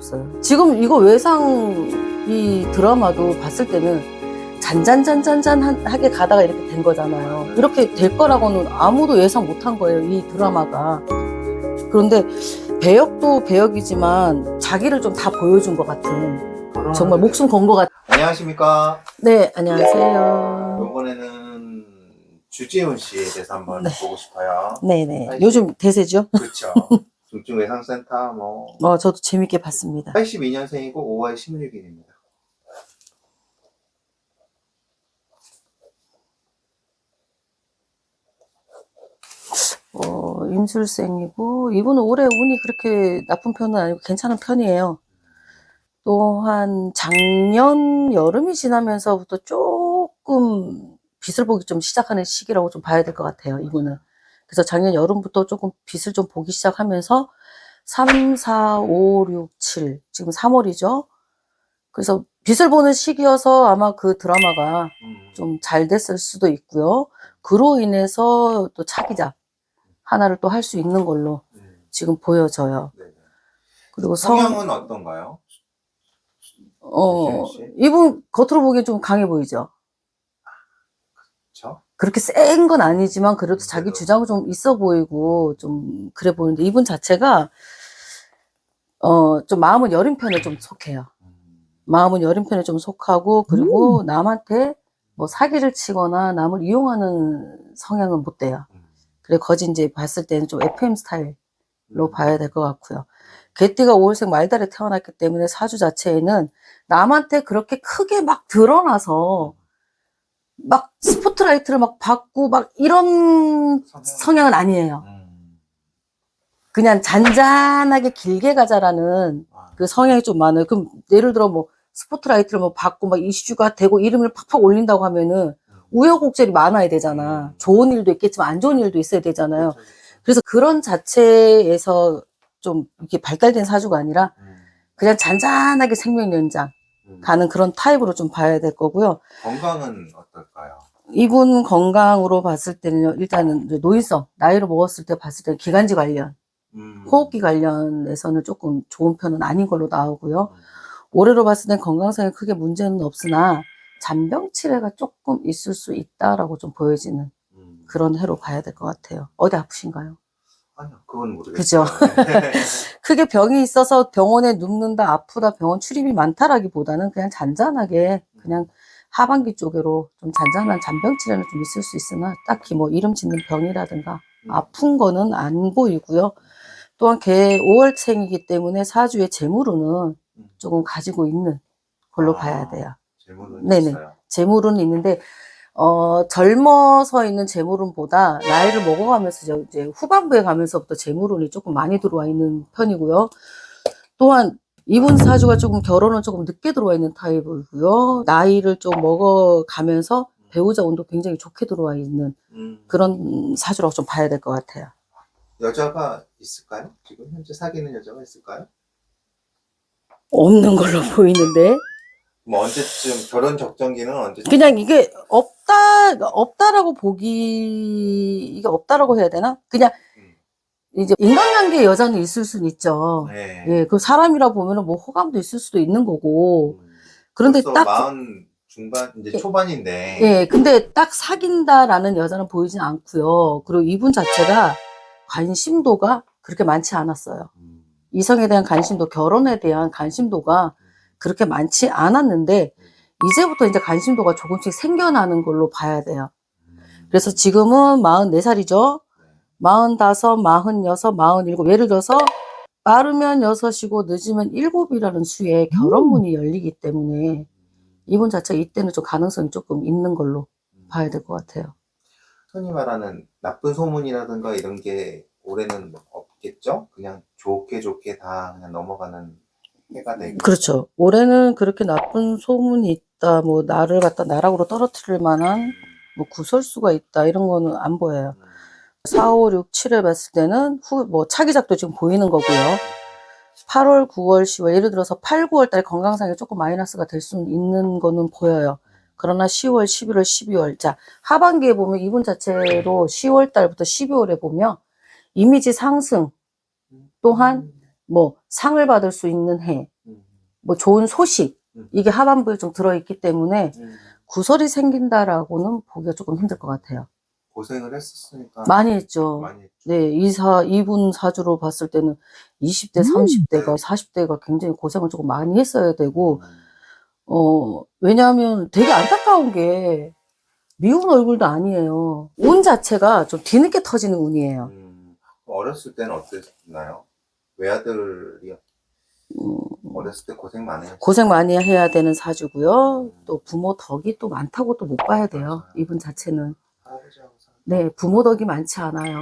없어요. 지금 이거 외상 이 드라마도 봤을 때는 잔잔잔잔잔하게 가다가 이렇게 된 거잖아요. 이렇게 될 거라고는 아무도 예상 못 한 거예요, 이 드라마가. 그런데 배역도 배역이지만 자기를 좀 다 보여준 것 같은 정말 목숨 건 것 같. 안녕하십니까. 네, 안녕하세요. 이번에는 주재훈 씨에 대해서 한번 네. 보고 싶어요. 네네. 요즘 대세죠? 그렇죠. 중증 외상센터 뭐 어, 저도 재밌게 봤습니다. 82년생이고 5월 16일입니다. 어, 임술생이고, 이분은 올해 운이 그렇게 나쁜 편은 아니고 괜찮은 편이에요. 또한 작년 여름이 지나면서부터 조금 빛을 보기 좀 시작하는 시기라고 좀 봐야 될 것 같아요, 이분은. 그래서 작년 여름부터 조금 빛을 좀 보기 시작하면서 3, 4, 5, 6, 7, 지금 3월이죠. 그래서 빛을 보는 시기여서 아마 그 드라마가 음. 좀잘 됐을 수도 있고요. 그로 인해서 또 차기작 하나를 또 할 수 있는 걸로 음. 지금 보여져요. 네네. 그리고 성, 성향은 어떤가요? 어? 이분 겉으로 보기엔 좀 강해 보이죠? 그렇게 센 건 아니지만 그래도 자기. 주장은 좀 있어 보이고 좀 그래 보이는데 이분 자체가 어, 좀 마음은 여린 편에 좀 속해요. 음. 마음은 여린 편에 좀 속하고 그리고 남한테 뭐 사기를 치거나 남을 이용하는 성향은 못 돼요. 음. 그래 거지 이제 봤을 때는 좀 FM 스타일로 음. 봐야 될 것 같고요. 개띠가 5월생 말달에 태어났기 때문에 사주 자체에는 남한테 그렇게 크게 막 드러나서 막 스포트라이트를 막 받고 막 이런 성향. 성향은 아니에요. 음. 그냥 잔잔하게 길게 가자라는 아, 그 성향이 좀 많아요. 그럼 예를 들어 뭐 스포트라이트를 뭐 받고 막 이슈가 되고 이름을 팍팍 올린다고 하면은 우여곡절이 많아야 되잖아. 음. 좋은 일도 있겠지만 안 좋은 일도 있어야 되잖아요. 그렇죠, 그렇죠. 그래서 그런 자체에서 좀 이렇게 발달된 사주가 아니라 음. 그냥 잔잔하게 생명 연장 음. 가는 그런 타입으로 좀 봐야 될 거고요. 건강은 어떨까요? 이분 건강으로 봤을 때는요, 일단은 노인성, 나이를 먹었을 때 봤을 때는 기관지 관련, 음. 호흡기 관련에서는 조금 좋은 편은 아닌 걸로 나오고요. 음. 올해로 봤을 땐 건강상에 크게 문제는 없으나 잔병 치레가 조금 있을 수 있다라고 좀 보여지는 음. 그런 해로 봐야 될 것 같아요. 어디 아프신가요? 아니요, 그건 모르겠어요. 크게 병이 있어서 병원에 눕는다, 아프다, 병원 출입이 많다라기보다는 그냥 잔잔하게 그냥 하반기 쪽으로 좀 잔잔한 잔병 치레는 좀 있을 수 있으나 딱히 뭐 이름 짓는 병이라든가 음. 아픈 거는 안 보이고요. 또한 개 5월생이기 때문에 사주의 재물운은 음. 조금 가지고 있는 걸로 아. 봐야 돼요. 질문은 네네. 있어요. 재물운은 있는데 어, 젊어서 있는 재물운보다 나이를 먹어가면서 이제- 후반부에 가면서부터 재물운이 조금 많이 들어와 있는 편이고요. 또한 이분 사주가 조금 결혼은 조금 늦게 들어와 있는 타입이고요. 나이를 좀 먹어가면서 배우자 운도 굉장히 좋게 들어와 있는 음. 그런 사주라고 좀 봐야 될 것 같아요. 여자가 있을까요? 지금 현재 사귀는 여자가 있을까요? 없는 걸로 보이는데 뭐 언제쯤 결혼 적정기는 언제쯤? 그냥 이게 없다 없다라고 보기 이게 없다라고 해야 되나? 그냥 음. 이제 인간관계 여자는 있을 수는 있죠. 네. 예, 그 사람이라 보면은 뭐 호감도 있을 수도 있는 거고. 음. 그런데 벌써 딱 마흔 중반 이제 예. 초반인데. 예, 근데 딱 사귄다라는 여자는 보이진 않고요. 그리고 이분 자체가 관심도가 그렇게 많지 않았어요. 음. 이성에 대한 관심도, 결혼에 대한 관심도가 그렇게 많지 않았는데 이제부터 이제 관심도가 조금씩 생겨나는 걸로 봐야 돼요. 음. 그래서 지금은 44살이죠. 네. 45, 46, 47. 예를 들어서 빠르면 6이고 늦으면 7이라는 수에 결혼문이 열리기 때문에 이분 자체가 이때는 좀 가능성이 조금 있는 걸로 음. 봐야 될 것 같아요. 흔히 말하는 나쁜 소문이라든가 이런 게 올해는 없겠죠? 그냥 좋게 좋게 다 그냥 넘어가는 해가 되고. 그렇죠. 올해는 그렇게 나쁜 소문이 있다, 뭐 나를 갖다 나락으로 떨어뜨릴 만한 뭐 구설수가 있다 이런 거는 안 보여요. 4, 5, 6, 7에 봤을 때는 후, 뭐 차기작도 지금 보이는 거고요. 8월, 9월, 10월 예를 들어서 8, 9월 달 건강상에 조금 마이너스가 될수 있는 거는 보여요. 그러나 10월, 11월, 12월 자 하반기에 보면 이분 자체로 10월 달부터 12월에 보면 이미지 상승 또한 뭐 상을 받을 수 있는 해, 음. 뭐 좋은 소식 음. 이게 하반부에 좀 들어있기 때문에 음. 구설이 생긴다라고는 보기가 조금 힘들 것 같아요. 고생을 했었으니까 많이 했죠. 많이 했죠. 네, 이사, 이분 사주로 봤을 때는 20대, 30대가, 40대가 굉장히 고생을 조금 많이 했어야 되고, 음. 어, 왜냐하면 되게 안타까운 게 미운 얼굴도 아니에요. 운 자체가 좀 뒤늦게 터지는 운이에요. 음. 어렸을 때는 어땠나요? 외아들이 음, 어렸을 때 고생 많이 했어요. 고생 많이 해야 되는 사주고요. 또 부모 덕이 또 많다고 또 못 봐야 돼요. 이분 자체는. 네, 부모 덕이 많지 않아요.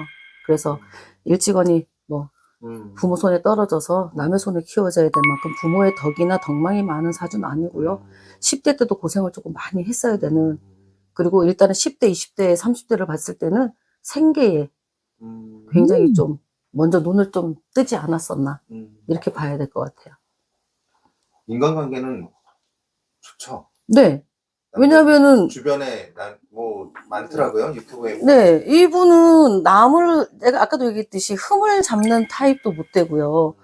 그래서 일찍언이 뭐 음. 부모 손에 떨어져서 남의 손에 키워져야 될 만큼 부모의 덕이나 덕망이 많은 사주는 아니고요. 음. 10대 때도 고생을 조금 많이 했어야 되는 그리고 일단은 10대, 20대, 30대를 봤을 때는 생계에 음. 굉장히 좀 먼저 눈을 좀 뜨지 않았었나 음. 이렇게 봐야 될 것 같아요. 인간관계는 좋죠. 네, 왜냐하면은 주변에 난뭐 많더라고요 유튜브에 네 이분은 남을 내가 아까도 얘기했듯이 흠을 잡는 타입도 못 되고요.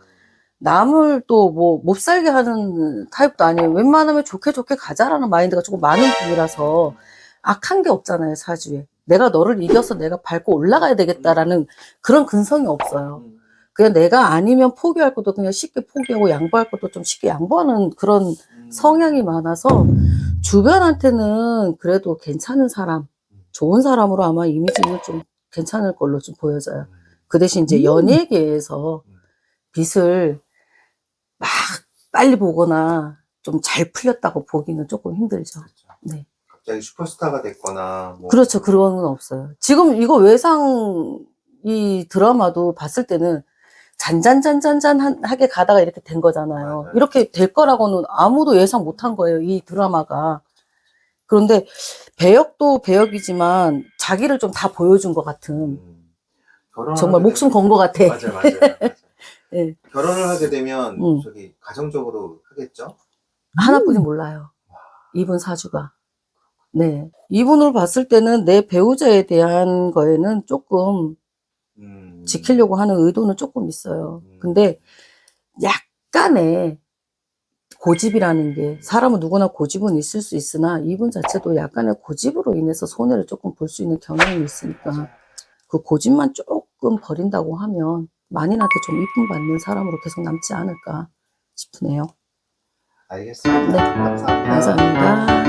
남을 또 뭐 못 살게 하는 타입도 아니에요. 웬만하면 좋게 좋게 가자라는 마인드가 조금 많은 분이라서 악한 게 없잖아요 사주에. 내가 너를 이겨서 내가 밟고 올라가야 되겠다라는 그런 근성이 없어요. 음. 그냥 내가 아니면 포기할 것도 그냥 쉽게 포기하고 양보할 것도 좀 쉽게 양보하는 그런 음. 성향이 많아서 주변한테는 그래도 괜찮은 사람, 좋은 사람으로 아마 이미지는 좀 괜찮을 걸로 좀 보여져요. 그 대신 이제 연예계에서 빛을 막 빨리 보거나 좀 잘 풀렸다고 보기는 조금 힘들죠. 그렇죠. 네. 갑자기 슈퍼스타가 됐거나 뭐 그렇죠. 그런 건 없어요. 지금 이거 외상 이 드라마도 봤을 때는 잔잔잔잔잔하게 가다가 이렇게 된 거잖아요. 맞아요. 이렇게 될 거라고는 아무도 예상 못 한 거예요. 이 드라마가. 그런데 배역도 배역이지만 자기를 좀 다 보여준 것 같은 음. 정말 목숨 건 것 같아. 맞아요, 맞아요. 맞아요. 예. 결혼을 하게 되면 음. 저기 가정적으로 하겠죠. 하나뿐이 몰라요. 이분 사주가. 네. 이분을 봤을 때는 내 배우자에 대한 거에는 조금 음. 지키려고 하는 의도는 조금 있어요. 음. 근데 약간의 고집이라는 게 사람은 누구나 고집은 있을 수 있으나 이분 자체도 약간의 고집으로 인해서 손해를 조금 볼 수 있는 경향이 있으니까 그 고집만 조금 버린다고 하면 만인한테 좀 이쁨 받는 사람으로 계속 남지 않을까 싶으네요. 알겠습니다. 네. 감사합니다. 감사합니다.